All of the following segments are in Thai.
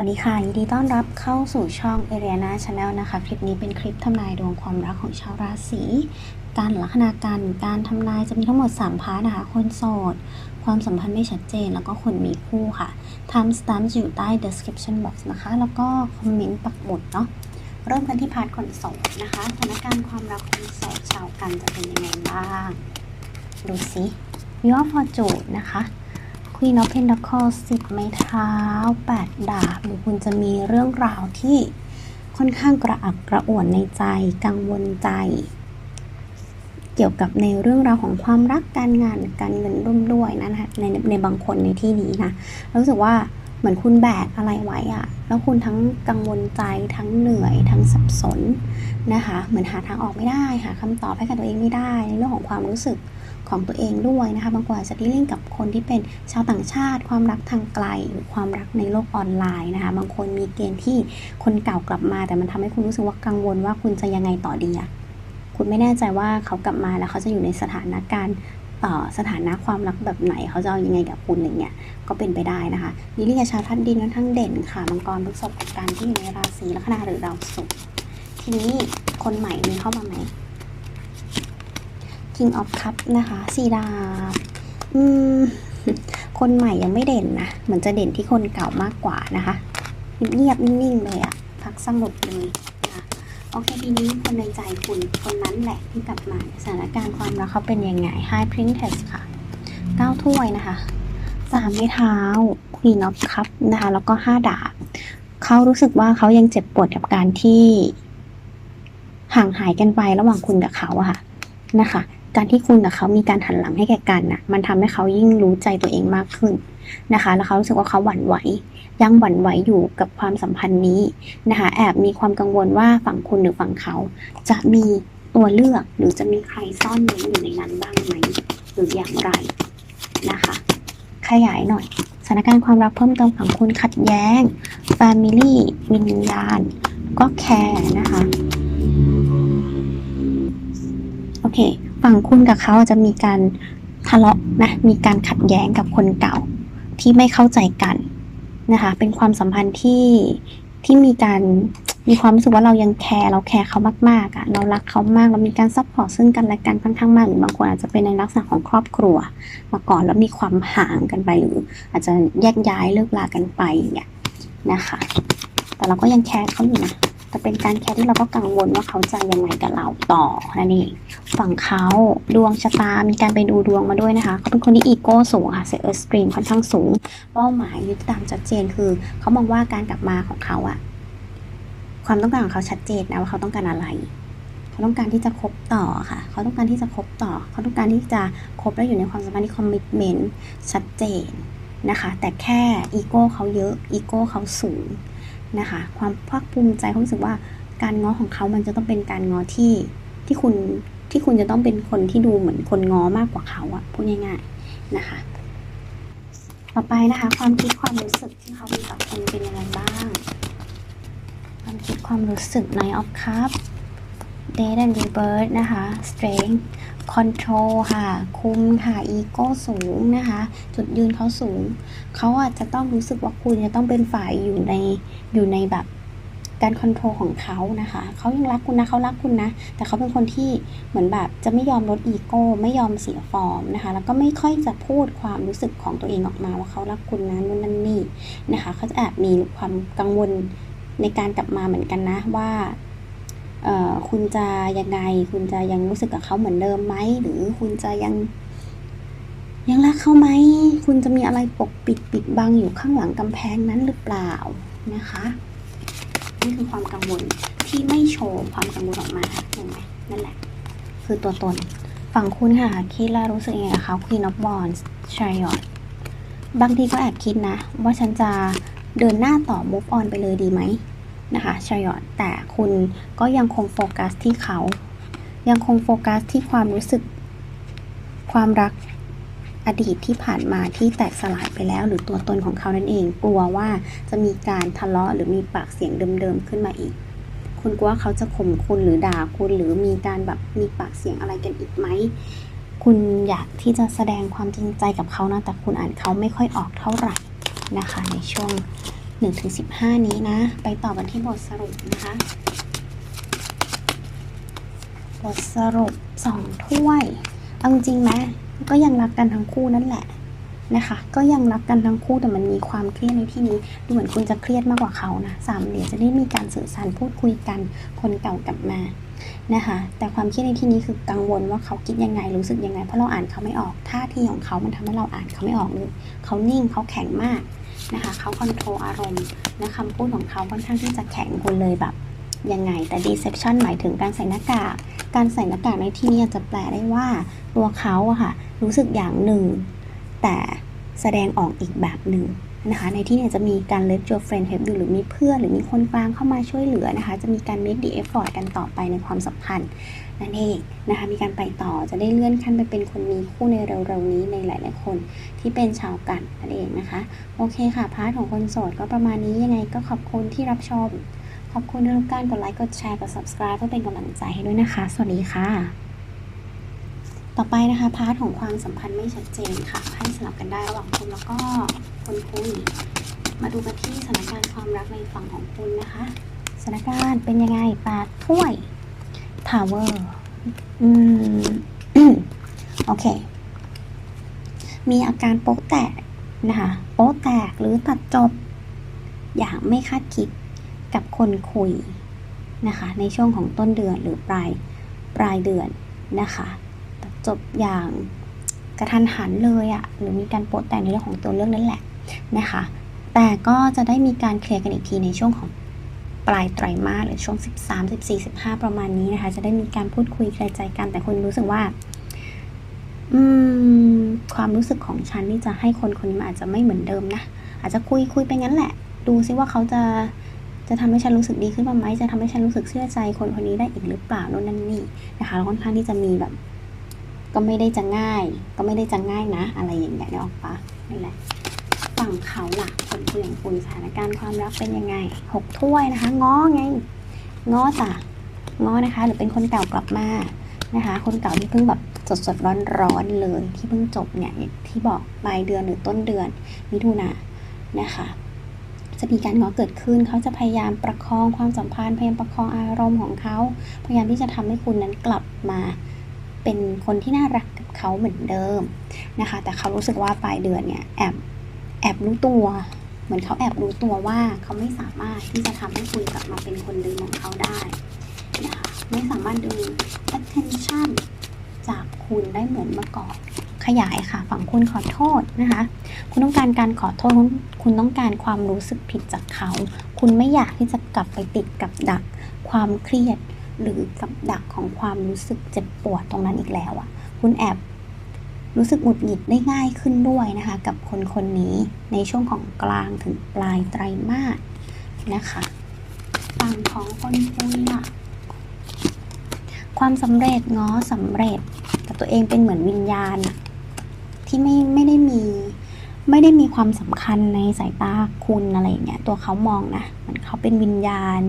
วัสดีค่ะ ยินดีต้อนรับเข้าสู่ช่อง a r i a n a Channel นะคะ คลิปนี้เป็นคลิปทำนายดวงความรักของชาวราศีการลัคนาการการทำนายจะมีทั้งหมด 3 พาร์ทนะคะ คนโสด ความสัมพันธ์ไม่ชัดเจน แล้วก็คนมีคู่ค่ะ time stamp จะอยู่ใต้ description box นะคะ แล้วก็คอมเมนต์ปักหมุดเนาะเริ่มกันที่พาร์ทคนโสดนะคะสถานการณ์ความรักคนโสดชาวกันจะเป็นยังไงบ้าง ดูสิ Wheel of Fortune นะคะ Queen of Pentacles สิบไม้เท้าแปดดาบหรือคุณจะมีเรื่องราวที่ค่อนข้างกระอักกระอ่วนในใจ กังวลใจ เกี่ยวกับในเรื่องราวของความรักการงานการเงินร่วมด้วยนะคะในในบางคนในที่นี้นะรู้สึกว่าเหมือนคุณแบกอะไรไว้อะแล้วคุณทั้งกังวลใจทั้งเหนื่อย ทั้งสับสนนะคะ เหมือนหาทางออกไม่ได้หาคำตอบให้กับตัวเองไม่ได้ในเรื่องของความรู้สึก ของตัวเองด้วยนะคะ บางคนอาจจะดีลิ่งกับคนที่เป็นชาวต่างชาติ ความรักทางไกลหรือความรักในโลกออนไลน์นะคะ บางคนมีเกณฑ์ที่คนเก่ากลับมา แต่มันทำให้คุณรู้สึกว่ากังวลว่าคุณจะยังไงต่อดีอะคุณไม่แน่ใจว่าเขากลับมาแล้วเขาจะอยู่ในสถานการณ์ต่อสถานะความรักแบบไหนเขาจะเอายังไงกับคุณอย่างเงี้ยก็เป็นไปได้นะคะดีลิ่งกับชาวทัดดินค่อนข้างเด่นค่ะมังกรพฤษภกับการที่อยู่ในราศีลัคนาหรือดาวศุกร์ทีนี้คนใหม่มีเข้ามาไหม King of Cup นะคะสีดาบอืมคนใหม่ยังไม่เด่นนะ เหมือนจะเด่นที่คนเก่ามากกว่านะคะ เงียบนิ่งๆเลยอะพักสงบเลยนะโอเคทีนี้คนในใจคุณคนนั้นแหละที่กลับมาสถานการณ์ความรักเขาเป็นยังไง High Princess ค่ะเก้าถ้วยนะคะสามไม้เท้า Queen of Cup นะคะ แล้วก็ห้าดาบเขารู้สึกว่าเขายังเจ็บปวดกับการที่ห่างหายกันไประหว่างคุณกับเขาอะค่ะนะคะ การที่คุณกับเขามีการหันหลังให้แก่กันน่ะมันทำให้เขายิ่งรู้ใจตัวเองมากขึ้นนะคะ แล้วเขารู้สึกว่าเขาหวั่นไหว ยังหวั่นไหวอยู่กับความสัมพันธ์นี้นะคะ แอบมีความกังวลว่าฝั่งคุณหรือฝั่งเขา จะมีตัวเลือกหรือจะมีใครซ่อนเร้นอยู่ในนั้นบ้างไหมหรืออย่างไรนะคะ ขยายหน่อยสถานการณ์ความรักเพิ่มเติมฝั่งคุณขัดแย้ง Family วิญญาณ ก็แคร์นะคะ โอเค ฝั่งคุณกับเขาอาจจะมีการทะเลาะนะ มีการขัดแย้งกับคนเก่าที่ไม่เข้าใจกันนะคะ เป็นความสัมพันธ์ที่ที่มีการมีความรู้สึกว่าเรายังแคร์เราแคร์เขามากๆอะ่ะเรารักเขามากเรามีการซัพพอร์ตซึ่งกันและกันค่อนข้างมากหรือบางคนอาจจะเป็นในลักษณะของครอบครัว มาก่อนแล้วมีความห่างกันไปหรือ อาจจะแยกย้ายเลิกลากันไปอย่างเงี้ยนะคะ แต่เราก็ยังแคร์เขาอยู่นะ แต่เป็นการแคร์ที่เราก็กังวลว่าเขาจะยังไงกับเราต่อนั่นเองฝั่งเขาดวงชะตา มีการไปดูดวงมาด้วยนะคะ เขาเป็นคนที่อีโก้สูงค่ะเซอร์สตรีมค่อนข้างสูง เป้าหมายยึดตามชัดเจนคือ เขามองว่าการกลับมาของเขาอะความต้องการของเขาชัดเจนนะว่าเขาต้องการอะไรเขาต้องการที่จะคบต่อค่ะ เขาต้องการที่จะคบต่อ เขาต้องการที่จะคบแล้วอยู่ในความสัมพันธ์ที่คอมมิชเมนต์ชัดเจนนะคะ แต่แค่อีโก้เขาเยอะ อีโก้เขาสูง นะคะ ความภาคภูมิใจเขารู้สึกว่าการง้อของเขามันจะต้องเป็นการง้อที่ที่คุณที่คุณจะต้องเป็นคนที่ดูเหมือนคนง้อมากกว่าเขาอะพูดง่ายๆนะคะ ต่อไปนะคะ ความคิดความรู้สึกที่เขามีต่อคุณเป็นยังไงบ้าง ความคิดความรู้สึก Knight of Cup Death and Rebirth นะคะ Strength Control ค่ะ คุมค่ะ Ego สูงนะคะ จุดยืนเขาสูง เขาอาจจะต้องรู้สึกว่าคุณจะต้องเป็นฝ่ายอยู่ในอยู่ในแบบการคอนโทรลของเขานะคะ เขายังรักคุณนะเขารักคุณนะ แต่เขาเป็นคนที่เหมือนแบบจะไม่ยอมลดอีโก้ ไม่ยอมเสียฟอร์มนะคะ แล้วก็ไม่ค่อยจะพูดความรู้สึกของตัวเองออกมาว่าเขารักคุณนะนู่นนั่นนี่นะคะ เขาจะแอบมีความกังวลในการกลับมาเหมือนกันนะว่า คุณจะยังไง คุณจะยังรู้สึกกับเขาเหมือนเดิมไหม หรือคุณจะยัง ยังรักเขาไหม คุณจะมีอะไรปกปิดปิดบังอยู่ข้างหลังกำแพงนั้นหรือเปล่านะคะ นี่คือความกังวลที่ไม่โชว์ความกังวลออกมาเห็นไหมนั่นแหละ คือตัวตน ฝั่งคุณค่ะคิดแล้วรู้สึกยังไงกับเขา Queen of Wands c h a r i o บางทีก็แอบคิดนะ ว่าฉันจะเดินหน้าต่อ move on ไปเลยดีไหม นะคะ Chariot แต่คุณก็ยังคงโฟกัสที่เขา ยังคงโฟกัสที่ความรู้สึก ความรักอดีตที่ผ่านมาที่แตกสลายไปแล้ว หรือตัวตนของเขานั่นเอง กลัวว่าจะมีการทะเลาะหรือมีปากเสียงเดิมๆขึ้นมาอีก คุณกลัวเขาจะข่มคุณหรือด่าคุณหรือมีการแบบมีปากเสียงอะไรกันอีกไหมคุณอยากที่จะแสดงความจริงใจกับเขานะแต่คุณอ่านเขาไม่ค่อยออกเท่าไหร่นะคะ ในช่วง 1ถึง15 นี้นะ ไปต่อกันที่บทสรุปนะคะ บทสรุปสองถ้วยเอาจริงไหมก็ยังรักกันทั้งคู่นั่นแหละนะคะ ก็ยังรักกันทั้งคู่แต่มันมีความเครียดในที่นี้ดูเหมือนคุณจะเครียดมากกว่าเขานะสามเหรียญจะได้มีการสื่อสารพูดคุยกันคนเก่ากลับมานะคะแต่ความเครียดในที่นี้คือกังวลว่าเขาคิดยังไงรู้สึกยังไง เพราะเราอ่านเขาไม่ออกท่าทีของเขามันทำให้เราอ่านเขาไม่ออกเลยเขานิ่งเขาแข็งมาก นะคะเขาคอนโทรลอารมณ์และคำพูดของเขาค่อนข้างที่จะแข็งคุณเลยแบบยังไง แต่ deception หมายถึงการใส่หน้ากาก การใส่หน้ากากในที่นี้อาจจะแปลได้ว่าตัวเขาอะค่ะรู้สึกอย่างหนึ่ง แต่แสดงออกอีกแบบหนึ่ง นะคะในที่นี้จะมีการ let your friend help you หรือมีเพื่อนหรือมีคนกลางเข้ามาช่วยเหลือนะคะ จะมีการ make the effort กันต่อไปในความสัมพันธ์นั่นเองนะคะมีการไปต่อจะได้เลื่อนขั้นไปเป็นคนมีคู่ในเร็วๆนี้ในหลาย ๆ คนที่เป็นชาวกันนั่นเองนะคะโอเคค่ะพาร์ทของคนโสดก็ประมาณนี้ยังไงก็ขอบคุณที่รับชม ขอบคุณทุกการกดไลค์กดแชร์กด subscribe เพื่อเป็นกำลังใจให้ด้วยนะคะ สวัสดีค่ะ ต่อไปนะคะพาร์ทของความสัมพันธ์ไม่ชัดเจนค่ะ ให้สลับกันได้ระหว่างคุณแล้วก็คนคุยมาดูกันที่สถานการณ์ความรักในฝั่งของคุณนะคะสถานการณ์เป็นยังไงปาถ้วย tower อืมโอเค มีอาการโป๊ะแตกนะคะโป๊ะแตกหรือตัดจบ อย่างไม่คาดคิดกับคนคุยนะคะ ในช่วงของต้นเดือนหรือปลายปลายเดือนนะคะ จบอย่างกระทันหันเลยอะหรือมีการโปะแต่งในเรื่องของตัวเรื่องนั่นแหละนะคะ แต่ก็จะได้มีการเคลียร์กันอีกทีในช่วงของปลายไตรมาสหรือช่วง 13 14 15 ประมาณนี้นะคะ จะได้มีการพูดคุยเคลียร์ใจกันแต่คุณรู้สึกว่า อืม ความรู้สึกของฉันที่จะให้คนคนนี้มันอาจจะไม่เหมือนเดิมนะ อาจจะคุยคุยไปงั้นแหละ ดูซิว่าเขาจะจะทำให้ฉันรู้สึกดีขึ้นมาไหมจะทำให้ฉันรู้สึกเชื่อใจคนคนนี้ได้อีกหรือเปล่าโน่นนั่นนี่นะคะแล้วค่อนข้างที่จะมีแบบ ก็ไม่ได้จะง่าย ก็ไม่ได้จะง่ายนะ อะไรอย่างเงี้ยเดี๋ยวออกปะนี่แหละฝั่งเขาล่ะคนคุยของคุณสถานการณ์ความรักเป็นยังไงหกถ้วยนะคะง้อไงง้อจ้ะง้อนะคะ หรือเป็นคนเก่ากลับมานะคะ คนเก่าที่เพิ่งแบบสดสดร้อนร้อนๆเลยที่เพิ่งจบเนี่ยที่บอกปลายเดือนหรือต้นเดือนมิถุนานนะคะ จะมีการง้อเกิดขึ้นเขาจะพยายามประคองความสัมพันธ์พยายามประคองอารมณ์ของเขาพยายามที่จะทำให้คุณนั้นกลับมา เป็นคนที่น่ารักกับเขาเหมือนเดิมนะคะ แต่เขารู้สึกว่าปลายเดือนเนี่ยแอบแอบรู้ตัว เหมือนเขาแอบรู้ตัวว่าเขาไม่สามารถที่จะทำให้คุณกลับมาเป็นคนเดิมของเขาได้นะคะ ไม่สามารถดึง attention จากคุณได้เหมือนเมื่อก่อนขยายค่ะ ฝั่งคุณขอโทษนะคะ คุณต้องการการขอโทษ คุณคุณต้องการความรู้สึกผิดจากเขา คุณไม่อยากที่จะกลับไปติดกับดัก ความเครียด หรือกับดักของความรู้สึกเจ็บปวดตรงนั้นอีกแล้วอะ่ะ คุณแอบรู้สึกหงุดหงิดได้ง่ายขึ้นด้วยนะคะ กับคนคนนี้ในช่วงของกลางถึงปลายไตรมาสนะคะฝั่งของคนคุยอะความสำเร็จง้อสำเร็จแต่ตัวเองเป็นเหมือนวิญญาณ ที่ไม่ไม่ได้มีไม่ได้มีความสำคัญในสายตาคุณอะไรอย่างเงี้ยตัวเขามองนะเหมือนเขาเป็นวิญญาณ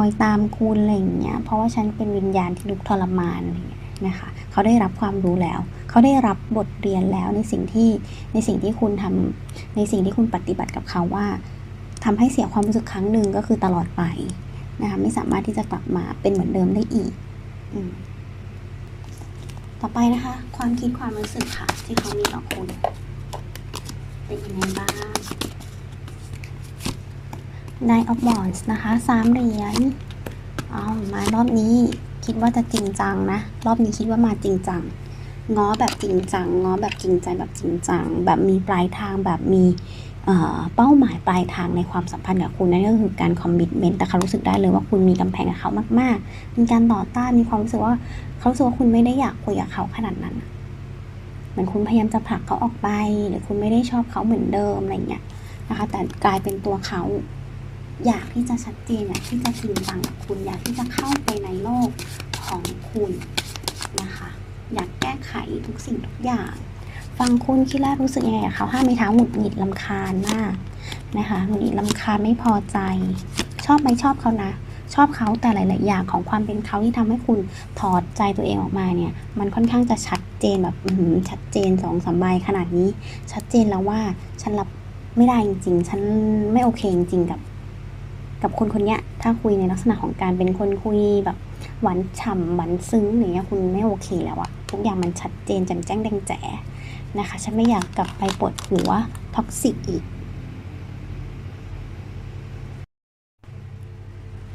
อยตามคุณอะไรอย่างเงี้ยเพราะว่าฉันเป็นวิญญาณที่ลุกทรมานอะไรอย่างเงี้ยนะคะเขาได้รับความรู้แล้ว เขาได้รับบทเรียนแล้วในสิ่งที่ในสิ่งที่คุณทำในสิ่งที่คุณปฏิบัติกับเขาว่าทำให้เสียความรู้สึกครั้งหนึ่งก็คือตลอดไปนะคะไม่สามารถที่จะกลับมาเป็นเหมือนเดิมได้อีกอต่อไปนะคะ ความคิดความรู้สึกค่ะ ที่เขามีต่อคุณ เป็นยังไงบ้าง Nine of Wands นะคะสามเหรียญเอามารอบนี้คิดว่าจะจริงจังนะ รอบนี้คิดว่ามาจริงจัง ง้อแบบจริงจัง ง้อแบบจริงใจแบบจริงจัง แบบมีปลายทางแบบมีเป้าหมายปลายทางในความสัมพันธ์กับคุณนั่นก็คือการคอมมิชเมนต์แต่เขารู้สึกได้เลยว่าคุณมีกำแพงกับเขามาก ๆ มีการต่อต้านมีความรู้สึกว่าเขาสึกว่าคุณไม่ได้อยากคุยกับเขาขนาดนั้นเหมือนคุณพยายามจะผลักเขาออกไป หรือคุณไม่ได้ชอบเขาเหมือนเดิมอะไรเงี้ยนะคะ แต่กลายเป็นตัวเขา อยากที่จะชัดเจนอยากที่จะจริงจังกับคุณอยากที่จะเข้าไปในโลกของคุณนะคะ อยากแก้ไขทุกสิ่งทุกอย่าง ฟังคุณคิดแล้วรู้สึกยังไงกับเขาห้ามไม่เท้าหงุดหงิดลำคาญมากนะคะหงุดหงิดลำคาญไม่พอใจ ชอบไหมชอบเขานะ ชอบเขาแต่หลาย ๆ อย่างของความเป็นเขาที่ทำให้คุณถอดใจตัวเองออกมาเนี่ย มันค่อนข้างจะชัดเจนแบบชัดเจนสองสามใบขนาดนี้ ชัดเจนแล้วว่าฉันรับไม่ได้จริง ๆ ฉันไม่โอเคจริง ๆ กับ กับคนคนนี้ถ้าคุยในลักษณะของการเป็นคนคุยแบบหวานฉ่ำหวานซึ้งอย่างเงี้ยคุณไม่โอเคแล้วอะทุกอย่างมันชัดเจนแจ่มแจ้งแดงแจ๋นะคะฉันไม่อยากกลับไปปวดหัวท็อกซิกอีก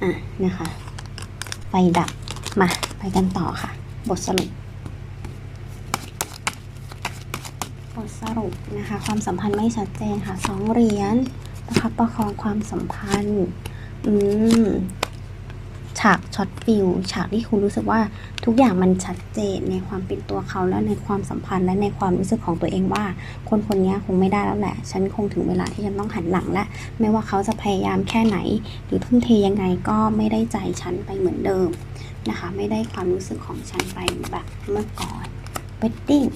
อะนะคะไฟดับมาไปกันต่อค่ะ บทสรุปบทสรุปนะคะ ความสัมพันธ์ไม่ชัดเจนค่ะสองเหรียญประคับประคองความสัมพันธ์ อืม ฉากช็อตฟิลฉากที่คุณรู้สึกว่าทุกอย่างมันชัดเจนในความเป็นตัวเขาและในความสัมพันธ์และในความรู้สึกของตัวเองว่า คนคนนี้คงไม่ได้แล้วแหละ ฉันคงถึงเวลาที่ฉันต้องหันหลังและไม่ว่าเขาจะพยายามแค่ไหน หรือทุ่มเทยังไงก็ไม่ได้ใจฉันไปเหมือนเดิมนะคะ ไม่ได้ความรู้สึกของฉันไปแบบเมื่อก่อน wedding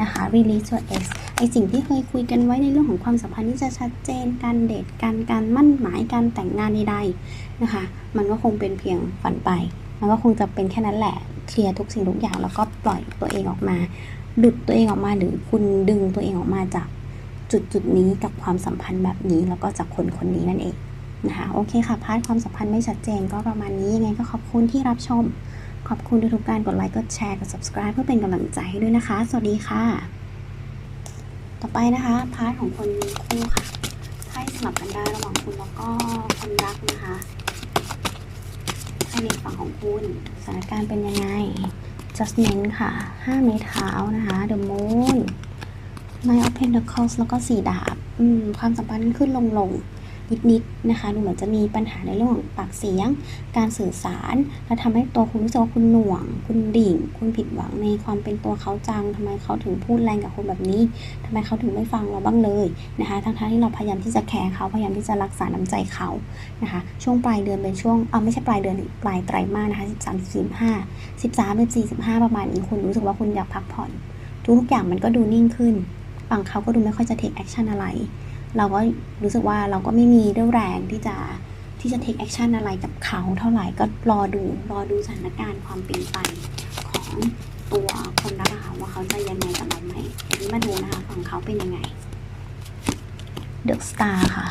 นะคะ release your ex ไอสิ่งที่เคยคุยกันไว้ในเรื่องของความสัมพันธ์ที่จะชัดเจน การเดทการการมั่นหมายการแต่งงานใดๆนะคะ มันก็คงเป็นเพียงฝันไป มันก็คงจะเป็นแค่นั้นแหละเคลียร์ทุกสิ่งทุกอย่างแล้วก็ปล่อยตัวเองออกมาดุดตัวเองออกมาหรือคุณดึงตัวเองออกมาจากจุดจุดนี้กับความสัมพันธ์แบบนี้แล้วก็จากคนคนนี้นั่นเองนะคะโอเคค่ะพาร์ทความสัมพันธ์ไม่ชัดเจนก็ประมาณนี้ยังไงก็ขอบคุณที่รับชม ขอบคุณทุกการกดไลค์กดแชร์กด subscribe เพื่อเป็นกำลังใจให้ด้วยนะคะ สวัสดีค่ะ ต่อไปนะคะพาร์ทของคนคู่ค่ะให้สลับกันได้ระหว่างคุณแล้วก็คนรักนะคะให้ในฝั่งของคุณสถานการณ์เป็นยังไง judgment ค่ะห้าไม้เท้านะคะ the moon nine of pentacles แล้วก็สี่ดาบความสัมพันธ์ขึ้นลงลง นิดๆนะคะ ดูเหมือนจะมีปัญหาในเรื่องของปากเสียง การสื่อสาร และทำให้ตัวคุณรู้สึกว่าคุณหน่วง คุณดิ่ง คุณผิดหวังในความเป็นตัวเขาจังทำไมเขาถึงพูดแรงกับคุณแบบนี้ทำไมเขาถึงไม่ฟังเราบ้างเลยนะคะ ทั้งๆที่เราพยายามที่จะแคร์เขา พยายามที่จะรักษาน้ำใจเขานะคะ ช่วงปลายเดือนเป็นช่วงเอ่าไม่ใช่ปลายเดือนปลายไตรมาสนะคะ13 15 13 14 15 ประมาณนี้คุณรู้สึกว่าคุณอยากพักผ่อน ทุกๆอย่างมันก็ดูนิ่งขึ้นฝั่งเขาก็ดูไม่ค่อยจะ take action อะไร เราก็รู้สึกว่าเราก็ไม่มีเรี่ยวแรงที่จะที่จะ take action อะไรกับเขาเท่าไหร่ก็รอดูรอดูสถานการณ์ความเป็นไปของตัวคนรักอะค่ะว่าเขาจะยังไงกับเราไหมทีนี้มาดูนะคะฝั่งเขาเป็นยังไง The Star ค่ะ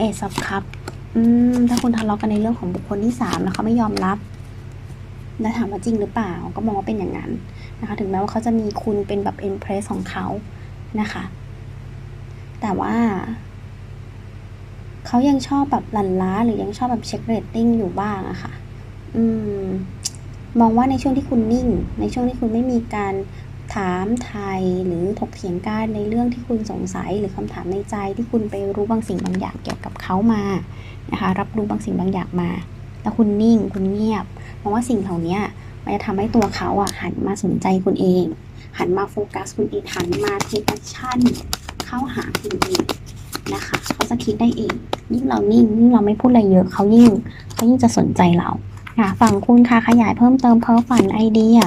Ace of Cup อืมถ้าคุณทะเลาะกันในเรื่องของบุคคลที่สามแล้วเขาไม่ยอมรับแล้วถามว่าจริงหรือเปล่าก็มองว่าเป็นอย่างนั้นนะคะ ถึงแม้ว่าเขาจะมีคุณเป็นแบบ impress ของเขานะคะ แต่ว่า เขายังชอบแบบหลั่นล้า หรือยังชอบแบบเช็คเรตติ้งอยู่บ้างอะค่ะ อืม มองว่าในช่วงที่คุณนิ่ง ในช่วงที่คุณไม่มีการถามไทยหรือถกเถียงกันในเรื่องที่คุณสงสัยหรือคำถามในใจที่คุณไปรู้บางสิ่งบางอย่างเกี่ยวกับเขามานะคะ รับรู้บางสิ่งบางอย่างมาแล้วคุณนิ่งคุณเงียบมองว่าสิ่งเหล่านี้มันจะทำให้ตัวเขาอะหันมาสนใจคุณเอง หันมาโฟกัสคุณเองหันมาเทคแอคชั่น เข้าหาคุณเองนะคะเขาจะคิดได้เอง ยิ่งเรานิ่งยิ่งเราไม่พูดอะไรเยอะเขายิ่งเขายิ่งจะสนใจเราค่ะฝั่งคุณค่ะขยายเพิ่มเติมเพ้อฝันไอเดีย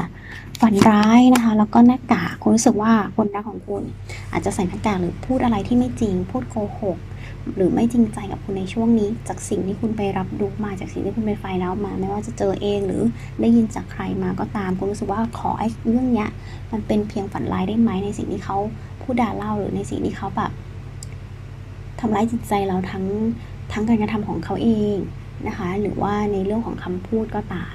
ฝันร้ายนะคะ แล้วก็หน้ากากคุณรู้สึกว่าคนรักของคุณ อาจจะใส่หน้ากากหรือพูดอะไรที่ไม่จริง พูดโกหก หรือไม่จริงใจกับคุณในช่วงนี้ จากสิ่งที่คุณไปรับรู้มาจากสิ่งที่คุณไปไฟแล้วมา ไม่ว่าจะเจอเองหรือได้ยินจากใครมาก็ตามคุณรู้สึกว่าขอไอ้เรื่องเนี้ยมันเป็นเพียงฝันร้ายได้ไหมในสิ่งที่เขาพูดด่าเล่าหรือในสิ่งที่เขาแบบทำร้ายจิตใจเราทั้งทั้งการกระทำของเขาเองนะคะ หรือว่าในเรื่องของคำพูดก็ตาม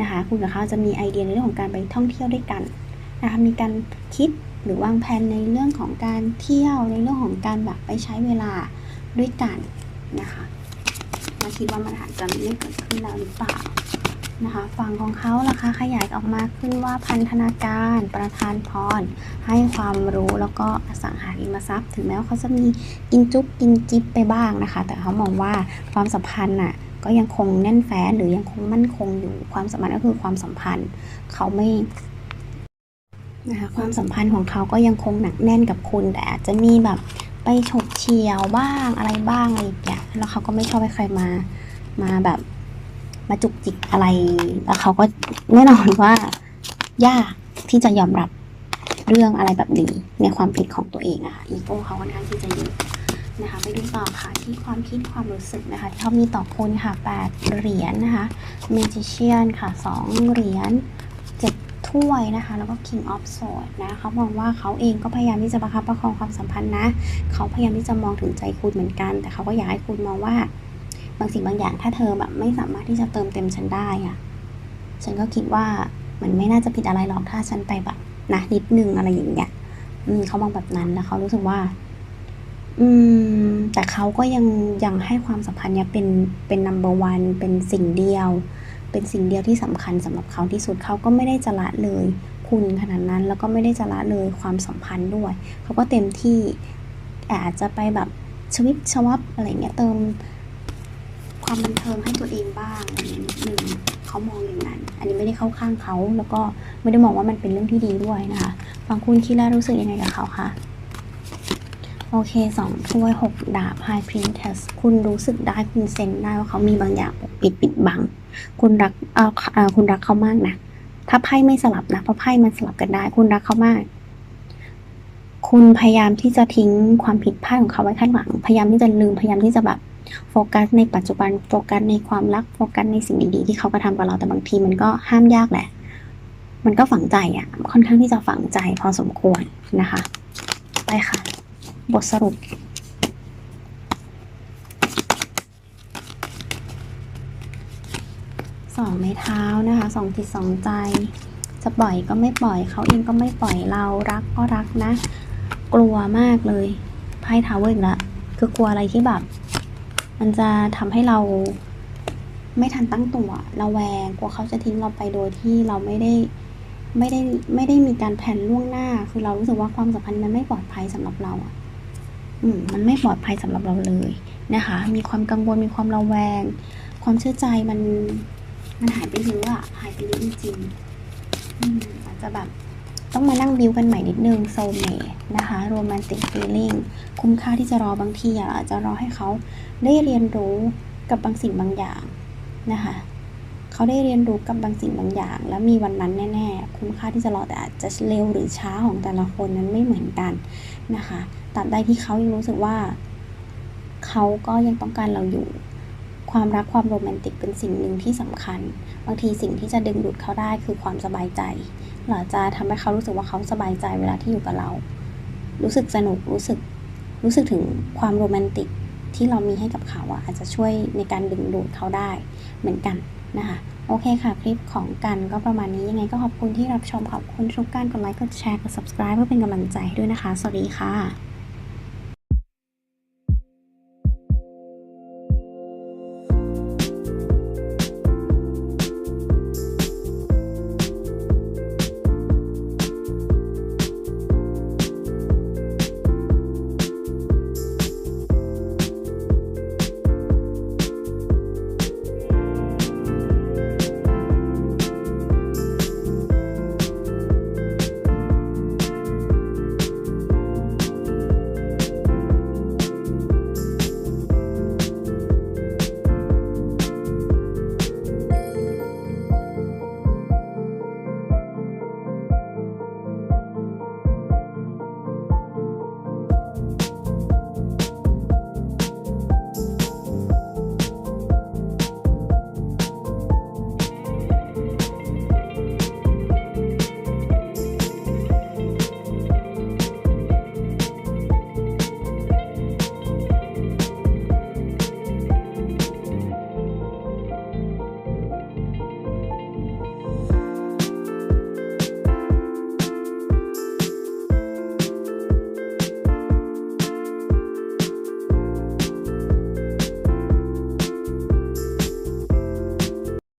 นะคะ คุณกับเขาจะมีไอเดียในเรื่องของการไปท่องเที่ยวด้วยกันนะคะมีการคิดหรือวางแผนในเรื่องของการเที่ยวในเรื่องของการแบบไปใช้เวลา ด้วยกันนะคะมาคิดว่ามันอาจจะไม่เกิดขึ้นแล้วหรือเปล่านะคะฝั่งของเขาล่ะคะขยายออกมาขึ้นว่าพันธนาการประธานพร ให้ความรู้แล้วก็อสังหาริมทรัพย์ ถึงแม้ว่าเขาจะมีกินจุ๊บกินจิ๊บไปบ้างนะคะ แต่เขามองว่าความสัมพันธ์น่ะก็ยังคงแน่นแฟ้นหรือยังคงมั่นคงอยู่ความสัมพันธ์ก็คือความสัมพันธ์เขาไม่นะคะความสัมพันธ์ของเขาก็ยังคงหนักแน่นกับคุณ แต่อาจจะมีแบบ ไปฉกเฉียวบ้างอะไรบ้างอะไรอย่างเงี้ยแล้วเขาก็ไม่ชอบให้ใครมามาแบบมาจุกจิกอะไร แล้วเขาก็แน่นอนว่ายากที่จะยอมรับเรื่องอะไรแบบนี้ในความผิดของตัวเองอะค่ะอีโก้เขาค่อนข้างที่จะเยอะนะคะไปดูต่อค่ะที่ความคิดความรู้สึกนะคะที่เขามีต่อคุณค่ะแปดเหรียญนะคะเมจิเชียนค่ะสองเหรียญ ถ้วยนะคะ แล้วก็ King of Swords นะเขามองว่าเขาเองก็พยายามที่จะประคับประคองความสัมพันธ์นะเขาพยายามที่จะมองถึงใจคุณเหมือนกัน แต่เขาก็อยากให้คุณมองว่า บางสิ่งบางอย่างถ้าเธอแบบไม่สามารถที่จะเติมเต็มฉันได้อะฉันก็คิดว่ามันไม่น่าจะผิดอะไรหรอกถ้าฉันไปแบบนะนิดนึงอะไรอย่างเงี้ยอืมเขามองแบบนั้นแล้วเขารู้สึกว่า อืม แต่เขาก็ยังยังให้ความสัมพันธ์เนี้ยเป็นเป็น number one เป็นสิ่งเดียว เป็นสิ่งเดียวที่สำคัญสำหรับเขาที่สุดเขาก็ไม่ได้จะละเลยคุณขนาดนั้นแล้วก็ไม่ได้จะละเลยความสัมพันธ์ด้วย เขาก็เต็มที่อาจจะไปแบบชวิปชวับอะไรเงี้ยเติมความบันเทิงให้ตัวเองบ้างอะไรนิดนึงเขามองอย่างนั้น อันนี้ไม่ได้เข้าข้างเขาแล้วก็ไม่ได้มองว่ามันเป็นเรื่องที่ดีด้วยนะคะฟังคุณคิดแล้วรู้สึกยังไงกับเขาคะโอเคสองถ้วยหกดาบ High Princess คุณรู้สึกได้คุณเซนได้ว่าเขามีบางอย่างปกปิดปิดบัง คุณรักเออเออคุณรักเขามากนะถ้าไพ่ไม่สลับนะเพราะไพ่มันสลับกันได้ คุณรักเขามาก คุณพยายามที่จะทิ้งความผิดพลาดของเขาไว้ข้างหลัง พยายามที่จะลืมพยายามที่จะแบบโฟกัสในปัจจุบันโฟกัสในความรักโฟกัสในสิ่งดีๆที่เขากระทำกับเราแต่บางทีมันก็ห้ามยากแหละ มันก็ฝังใจอะ ค่อนข้างที่จะฝังใจพอสมควรนะคะ ไปค่ะ บทสรุป องไม้เท้านะคะสองจิตสองใจ จะปล่อยก็ไม่ปล่อยเขาเองก็ไม่ปล่อยเรารักก็รักนะ กลัวมากเลยไพ่ทาวเวอร์อีกแล้วคือกลัวอะไรที่แบบ มันจะทำให้เราไม่ทันตั้งตัวเราแวงกลัวเขาจะทิ้งเราไปโดยที่เราไม่ได้ไม่ได้ไม่ได้มีการแผนล่วงหน้า คือเรารู้สึกว่าความสัมพันธ์มันไม่ปลอดภัยสำหรับเราอะอืมมันไม่ปลอดภัยสำหรับเราเลยนะคะ มีความกังวลมีความระแวง ความเชื่อใจมัน มันหายไปเยอะอะหายไปเยอะจริงๆอืมอาจจะแบบต้องมานั่งบิวกันใหม่นิดนึงโซเมนะคะโรแมนติกฟีลิ่งคุ้มค่าที่จะรอบางทีอะอาจจะรอให้เขาได้เรียนรู้กับบางสิ่งบางอย่างนะคะเขาได้เรียนรู้กับบางสิ่งบางอย่าง แล้วมีวันนั้นแน่ ๆ คุ้มค่าที่จะรอแต่อาจจะเร็วหรือช้าของแต่ละคนนั้นไม่เหมือนกันนะคะตราบใดที่เขายังรู้สึกว่า เขาก็ยังต้องการเราอยู่ ความรักความโรแมนติกเป็นสิ่งหนึ่งที่สำคัญ บางทีสิ่งที่จะดึงดูดเขาได้คือความสบายใจเราจะทำให้เขารู้สึกว่าเขาสบายใจเวลาที่อยู่กับเรา รู้สึกสนุกรู้สึกรู้สึกถึงความโรแมนติกที่เรามีให้กับเขาอะอาจจะช่วยในการดึงดูดเขาได้เหมือนกันนะคะโอเคค่ะ คลิปของกันก็ประมาณนี้ยังไงก็ขอบคุณที่รับชมขอบคุณทุกการกดไลค์กดแชร์กด subscribe เพื่อเป็นกำลังใจให้ด้วยนะคะ สวัสดีค่ะ